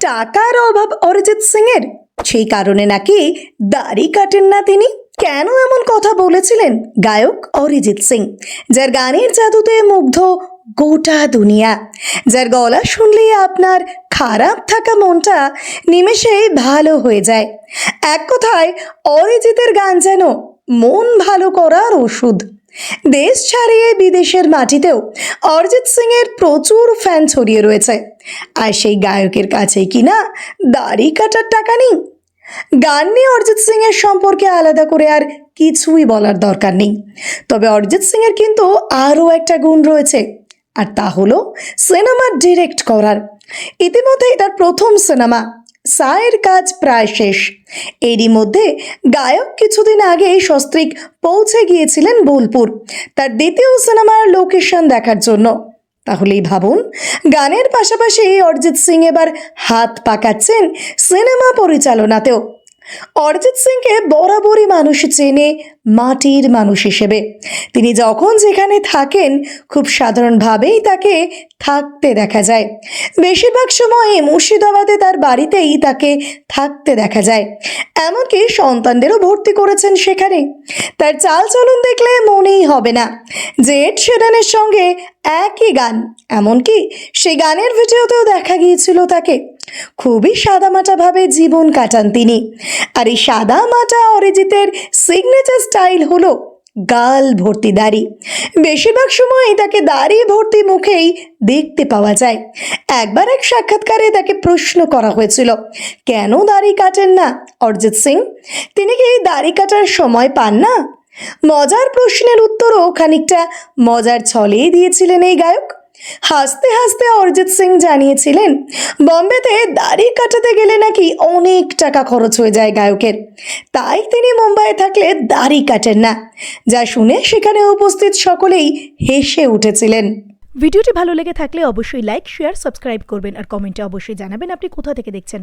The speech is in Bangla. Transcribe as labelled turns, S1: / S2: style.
S1: টাকার অভাব অরিজিৎ সিং এর সেই কারণে নাকি দাড়ি কাটেন না তিনি? কেন এমন কথা বলেছিলেন গায়ক অরিজিৎ সিং, যার গানের জাদুতে মুগ্ধ গোটা দুনিয়া? যার গলা শুনলেই আপনার খারাপ থাকা মনটা নিমেষেই ভালো হয়ে যায়। এক কথায় অরিজিতের গান যেন মন ভালো করার ওষুধ। দেশ ছাড়িয়ে বিদেশের মাটিতেও অরিজিৎ সিং এর প্রচুর ফ্যান ছড়িয়ে রয়েছে। আর সেই গায়কের কাছে কিনা দাড়ি কাটার টাকা নেই? গান নিয়ে অরিজিৎ সিং এর সম্পর্কে আলাদা করে আর কিছুই বলার দরকার নেই। তবে অরিজিৎ সিং এর কিন্তু আরও একটা গুণ রয়েছে, আর তা হলো সিনেমা ডিরেক্ট করার। ইতিমধ্যেই তার প্রথম সিনেমা সায়ের কাজ প্রায় শেষ। এরই মধ্যে গায়ক কিছুদিন আগেই সস্ত্রীক পৌঁছে গিয়েছিলেন বোলপুর, তার দ্বিতীয় সিনেমার লোকেশন দেখার জন্য। তাহলেই ভাবুন, গানের পাশাপাশি অরিজিৎ সিং এবার হাত পাকাচ্ছেন সিনেমা পরিচালনাতেও। অরিজিৎ সিংকে বরাবরই মানুষ চেনে মাটির মানুষ হিসেবে। তিনি যখন যেখানে থাকেন, খুব সাধারণভাবেই তাকে থাকতে দেখা যায়। বেশিরভাগ সময়ে মুর্শিদাবাদে তার বাড়িতেই তাকে থাকতে দেখা যায়। এমনকি সন্তানদেরও ভর্তি করেছেন সেখানে। তার চালচলন দেখলে মনেই হবে না এড শেরানের সঙ্গে একই গান। এমনকি সেই গানের ভিডিওতেও দেখা গিয়েছিল তাকে। খুবই সাদামাটাভাবে জীবন কাটান তিনি। আর এই সাদা মাটা অরিজিতের সিগনেচার স্টাইল হলো গাল ভর্তি দাড়ি। বেশিরভাগ সময় তাকে দাড়ি ভর্তি মুখেই দেখতে পাওয়া যায়। একবার এক সাক্ষাৎকারে তাকে প্রশ্ন করা হয়েছিল, কেন দাড়ি কাটেন না, অরিজিৎ সিং? তিনি কি দাড়ি কাটার সময় পান না? মজার প্রশ্নের উত্তরও খানিকটা মজার ছলেই দিয়েছিলেন এই গায়ক। হাসতে হাসতে অরিজিৎ সিং জানিয়েছিলেন, বম্বেতে দাড়ি কাটাতে গেলে নাকি অনেক টাকা খরচ হয়ে যায় গায়কের। তাই তিনি মুম্বাইয়ে থাকলে দাড়ি কাটেন না। যা শুনে সেখানে উপস্থিত সকলেই হেসে উঠেছিলেন।
S2: ভিডিওটি ভালো লেগে থাকলে অবশ্যই লাইক, শেয়ার, সাবস্ক্রাইব করবেন আর কমেন্টে অবশ্যই জানাবেন আপনি কোথা থেকে দেখছেন।